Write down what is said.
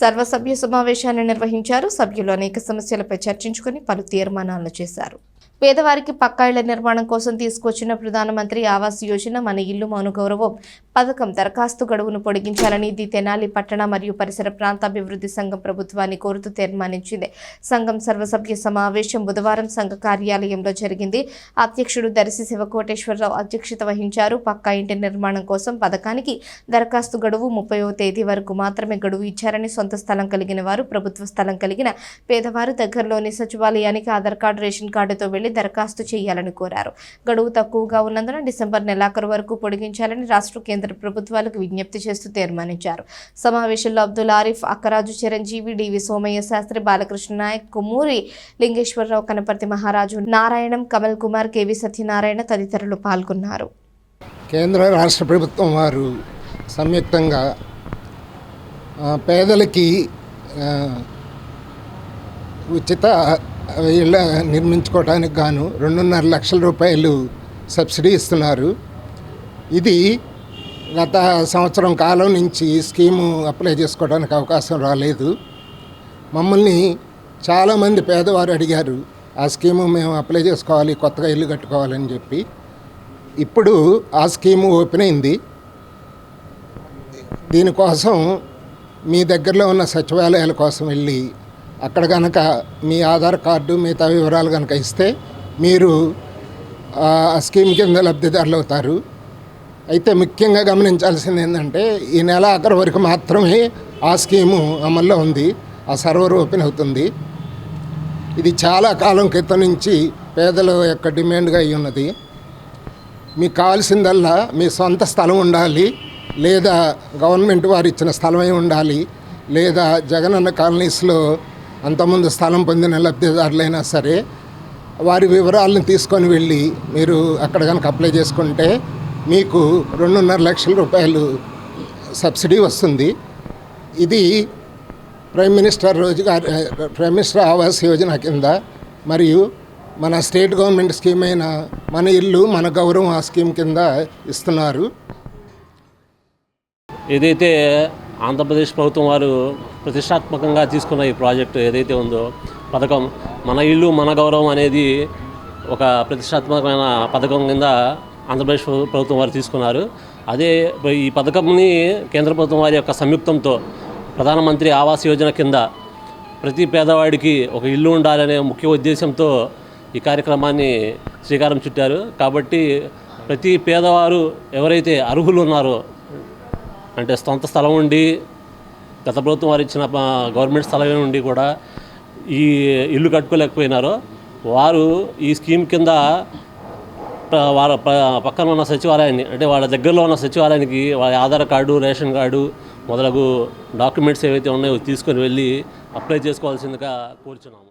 సర్వసభ్య సమావేశాన్ని నిర్వహించారు. సభ్యులు అనేక సమస్యలపై చర్చించుకుని పలు తీర్మానాలు చేశారు. పేదవారికి పక్కా ఇళ్ళ నిర్మాణం కోసం తీసుకొచ్చిన ప్రధానమంత్రి ఆవాస్ యోజన మన ఇల్లు మౌన గౌరవం. పథకం దరఖాస్తు గడువును పొడిగించాలని ఇది తెనాలి పట్టణ మరియు పరిసర ప్రాంత అభివృద్ధి సంఘం ప్రభుత్వాన్ని కోరుతూ తీర్మానించింది. సంఘం సర్వసభ్య సమావేశం బుధవారం సంఘ కార్యాలయంలో జరిగింది. అధ్యక్షుడు దర్శి శివకోటేశ్వరరావు అధ్యక్షత వహించారు. పక్కా ఇంటి నిర్మాణం కోసం పథకానికి దరఖాస్తు గడువు ముప్పైవ తేదీ వరకు మాత్రమే గడువు ఇచ్చారని సొంత స్థలం కలిగిన వారు ప్రభుత్వ స్థలం కలిగిన పేదవారు దగ్గరలోని సచివాలయానికి ఆధార్ కార్డు రేషన్ కార్డుతో వెళ్ళి దరఖాస్తు చేయాలని కోరారు. గడువు తక్కువగా ఉన్నందున డిసెంబర్ నెలాఖరు వరకు పొడిగించాలని రాష్ట్ర కేంద్ర ప్రభుత్వాలకు విజ్ఞప్తి చేస్తూ తీర్మానించారు. సమావేశంలో అబ్దుల్ ఆరిఫ్ అక్కరాజు చిరంజీవి డివి సోమయ్య శాస్త్రి బాలకృష్ణ నాయక్ కొమ్మూరి లింగేశ్వరరావు కనపర్తి మహారాజు నారాయణం కమల్ కుమార్ కేవి సత్యనారాయణ తదితరులు పాల్గొన్నారు. కేంద్ర రాష్ట్ర ప్రభుత్వం వారు సంయుక్తంగా పేదలకి ఉచిత ఇళ్ళ నిర్మించుకోవడానికి గాను రెండున్నర లక్షల రూపాయలు సబ్సిడీ ఇస్తున్నారు. ఇది గత సంవత్సరం కాలం నుంచి స్కీము అప్లై చేసుకోవడానికి అవకాశం రాలేదు. మమ్మల్ని చాలామంది పేదవారు అడిగారు ఆ స్కీము మేము అప్లై చేసుకోవాలి కొత్తగా ఇల్లు కట్టుకోవాలని చెప్పి. ఇప్పుడు ఆ స్కీము ఓపెన్ అయింది. దీనికోసం మీ దగ్గరలో ఉన్న సచివాలయాల కోసం వెళ్ళి అక్కడ కనుక మీ ఆధార్ కార్డు మిగతా వివరాలు కనుక ఇస్తే మీరు ఆ స్కీమ్ కింద లబ్ధిదారులు అవుతారు. అయితే ముఖ్యంగా గమనించాల్సింది ఏంటంటే ఈ నెల ఆఖరి వరకు మాత్రమే ఆ స్కీము అమల్లో ఉంది ఆ సర్వర్ ఓపెన్ అవుతుంది. ఇది చాలా కాలం క్రితం నుంచి పేదల యొక్క డిమాండ్గా అయి ఉన్నది. మీకు కావాల్సిందల్లా మీ సొంత స్థలం ఉండాలి లేదా గవర్నమెంట్ వారు ఇచ్చిన స్థలమై ఉండాలి లేదా జగనన్న కాలనీస్లో అంతకుముందు స్థలం పొందిన లబ్ధిదారులైనా సరే వారి వివరాలను తీసుకొని వెళ్ళి మీరు అక్కడ కనుక అప్లై చేసుకుంటే మీకు రెండున్నర లక్షల రూపాయలు సబ్సిడీ వస్తుంది. ఇది prime minister Rozgar prime minister Awas Yojana కింద మరియు మన స్టేట్ గవర్నమెంట్ స్కీమ్ అయిన మన ఇల్లు మన గౌరవం ఆ స్కీమ్ కింద ఇస్తున్నారు. ఏదైతే ఆంధ్రప్రదేశ్ ప్రభుత్వం వారు ప్రతిష్టాత్మకంగా తీసుకున్న ఈ ప్రాజెక్టు ఏదైతే ఉందో పథకం మన ఇల్లు మన గౌరవం అనేది ఒక ప్రతిష్టాత్మకమైన పథకం కింద ఆంధ్రప్రదేశ్ ప్రభుత్వం వారు తీసుకున్నారు. అదే ఈ పథకంని కేంద్ర ప్రభుత్వం వారి యొక్క సంయుక్తంతో ప్రధానమంత్రి ఆవాస్ యోజన కింద ప్రతి పేదవాడికి ఒక ఇల్లు ఉండాలనే ముఖ్య ఉద్దేశంతో ఈ కార్యక్రమాన్ని శ్రీకారం చుట్టారు. కాబట్టి ప్రతి పేదవారు ఎవరైతే అర్హులు ఉన్నారో అంటే సొంత స్థలం ఉండి గత ప్రభుత్వం వారు ఇచ్చిన గవర్నమెంట్ స్థలమే ఉండి కూడా ఈ ఇల్లు కట్టుకోలేకపోయినారు వారు ఈ స్కీమ్ కింద వాళ్ళ పక్కన ఉన్న సచివాలయాన్ని అంటే వాళ్ళ దగ్గరలో ఉన్న సచివాలయానికి వాళ్ళ ఆధార్ కార్డు రేషన్ కార్డు మొదలగు డాక్యుమెంట్స్ ఏవైతే ఉన్నాయో తీసుకొని వెళ్ళి అప్లై చేసుకోవాల్సిందిగా కోరుచున్నాము.